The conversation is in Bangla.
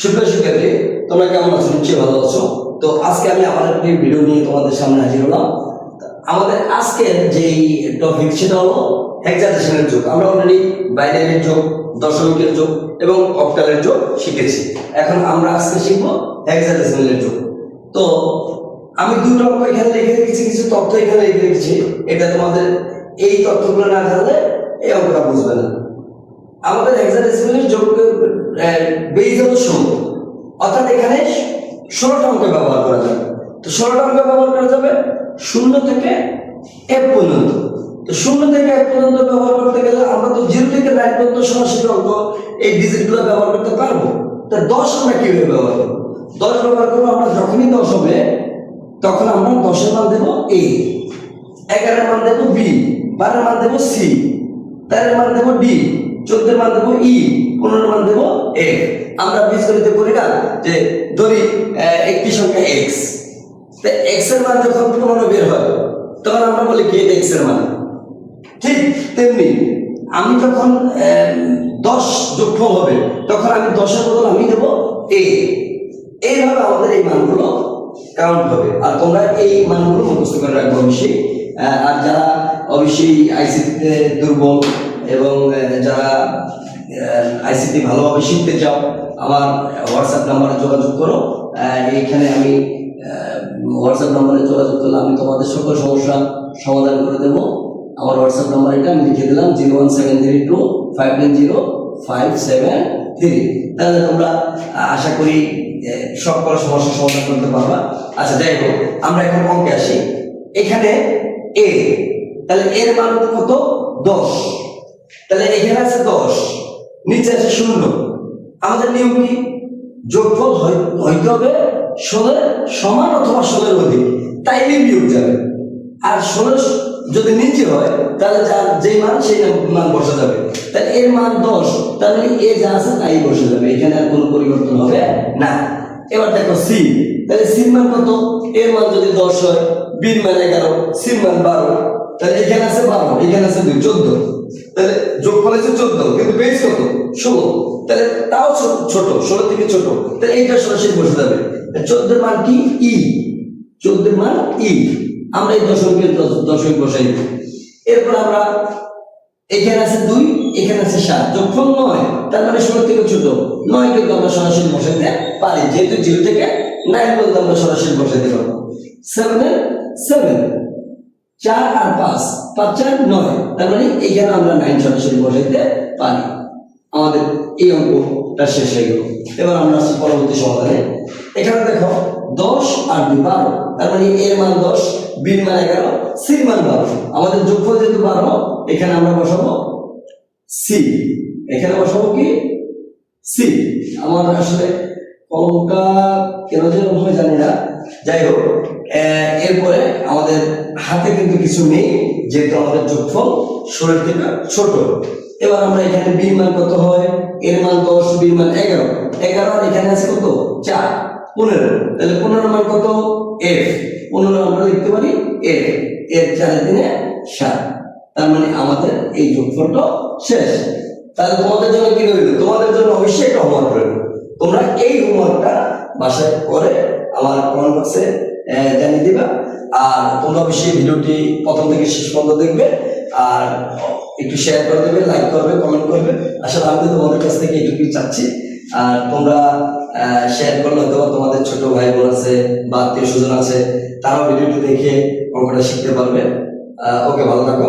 সুপ্রিয় শিক্ষার্থী তোমরা কেমন আছো? নিশ্চয়ই ভালো আছো। তো আজকে আমি আবার একটি ভিডিও নিয়ে তোমাদের সামনে হাজির হলাম। আমাদের আজকের যেই টপিক সেটা হলো হেক্সাডেসিমাল যোগ। আমরা অলরেডি বাইনারির যোগ, দশমিকের যোগ এবং অক্টালের যোগ শিখেছি। এখন আমরা আজকে শিখব হেক্সাডেসিমালের যোগ। তো আমি দুটো অঙ্ক এখানে লিখে রেখেছি, কিছু তথ্য এখানে লিখে রেখেছি। এটা তোমাদের এই তথ্যগুলো না জানলে এই অঙ্কটা বুঝবে না। আমাদের হেক্সাডেসিমালের যোগ হলো ষোলো অর্থাৎ এখানে ষোলোটা অঙ্ক ব্যবহার করা যাবে। তো ষোলোটা অঙ্ক ব্যবহার করা যাবে শূন্য থেকে এক পর্যন্ত। তো শূন্য থেকে এক পর্যন্ত ব্যবহার করতে গেলে আমরা তো জিরো থেকে নাইন পর্যন্ত সরাসরি অঙ্ক এই ডিজিটগুলো ব্যবহার করতে পারব। তা দশ আমরা কীভাবে ব্যবহার করব? দশ ব্যবহার করব আমরা যখনই দশ হবে, তখন আমরা দশের মান দেবো এ এগারোর মান দেবো বি বারোর মান দেবো সি তেরোর মান দেবো ডি চোদ্দের মান দেবো ই পনেরোর মান দেবো এ আমরা বীজগণিতে করি না যে ধরি একটি সংখ্যা এক্স। তো এক্সের মান যখন পনেরো বের হয়, তখন আমরা বলি কি এক্সের মান? ঠিক তেমনি আমি যখন দশ যোগফল হবে, তখন আমি দশের বদল আমি দেবো এ। এইভাবে আমাদের এই মানগুলো কাউন্ট হবে। আর তোমরা এই মানগুলো মুখস্থ করে রাখব অবশ্যই। আর যারা অবশ্যই আইসিটিতে দুর্বল এবং যারা আইসিটি ভালোভাবে শিখতে চাও, আমার হোয়াটসঅ্যাপ নাম্বারে যোগাযোগ করো। এইখানে আমি হোয়াটসঅ্যাপ নাম্বারে যোগাযোগ করলে আমি তোমাদের সকল সমস্যা সমাধান করে দেবো। আমার হোয়াটসঅ্যাপ নাম্বার এটা আমি লিখে দিলাম zero one seven three two five nine zero five seven three তাহলে তোমরা আশা করি সকল সমস্যার সমাধান করতে পারবা। আচ্ছা যাই হোক, আমরা এখন অঙ্কে আসি। এখানে এ তাহলে এর মান কত? দশ। তাহলে এখানে আছে দশ, নিচে আছে শূন্য। আমাদের নিয়ম কি? যোগফল হইতে হবে ষোলের সমান অথবা ষোলের অধিক। তাইলে বিয়োগ যাবে। আর ষোলো যদি নিচে হয়, তাহলে যার যে মান, সেই মান বসা যাবে। তাহলে এর মান দশ, তাহলে এ যা আছে তাই বসে যাবে। এখানে আর কোনো পরিবর্তন হবে না। এবার দেখো সি তাহলে সির মান কত? এর মান যদি দশ হয় বির মান এগারো সির মান বারো, তাহলে এখানে আছে বারো, এখানে আছে দুই, চোদ্দ। তাহলে যোগ করেছে চোদ্দ, কিন্তু বেশ কত? ষোলো। তাহলে তাও ছোট, ষোলো থেকে ছোট। তাহলে এইটা সরাসরি বসে যাবে। চোদ্দের মান কি? ই। চোদ্দের মান ই। আমরা এই দশমিকের দশমিক বসাই। এরপর আমরা এখানে আছে দুই, এখানে আছে সাত। যোগফল নয়, তার মানে ষোলো থেকে ছোট। নয় কিন্তু আমরা সরাসরি বসাইতে পারি। যেহেতু জিরো থেকে নাইন পর্যন্ত আমরা সরাসরি বসাইতে পারব। সেভেন সেভেন চার আর পাঁচ পাঁচ চার নয়। তার মানে এইখানে আমরা নাইন সরাসরি বসাইতে পারি। আমাদের এই অঙ্কটা শেষ হয়ে গেল। এবার আমরা আসছি পরবর্তী সমাধানে। এখানে দেখো, দশ আর দুই বারো। তার মানে এর মান দশ, বির মান এগারো, সির মান বারো। আমাদের যোগফল যেহেতু বারো, এখানে আমরা বসাবো সি। এখানে বসাবো কি? সি। আমার আসলে কলমটা কেন যে হয় জানি না। যাই হোক এরপরে আমাদের হাতে কিন্তু কিছু নেই, যেহেতু আমাদের যোগফল ষোলোর থেকে ছোট। এবার আমরা এখানে বির মান কত হয়? এর মান দশ বির মান এগারো। এগারো আর এখানে আছে কত? চার। পনেরো। তাহলে পনেরো মান কত? এফ। পনেরো আমরা লিখতে পারি এফ। এর চারের দিনে সাত। তার মানে আমাদের এই যোগফলটা শেষ। তাহলে তোমাদের জন্য কি রইল? তোমাদের জন্য অবশ্যই একটা হোমওয়ার্ক রইল। তোমরা এই হোমওয়ার্কটা বাসায় করে আমার কমেন্ট বক্সে জানিয়ে দিবা। আর তোমরা অবশ্যই ভিডিওটি প্রথম থেকে শেষ পর্যন্ত দেখবে। আর একটু শেয়ার করে দেবে লাইক করবে কমেন্ট করবে। আসলে আমি তোমাদের কাছ থেকে এটুকুই চাচ্ছি। আর তোমরা শেয়ার করলে হয়তো তোমাদের ছোট ভাই বোন আছে বা আত্মীয় স্বজন আছে, তারাও ভিডিওটি দেখে অঙ্কটা শিখতে পারবে। ওকে, ভালো থাকো।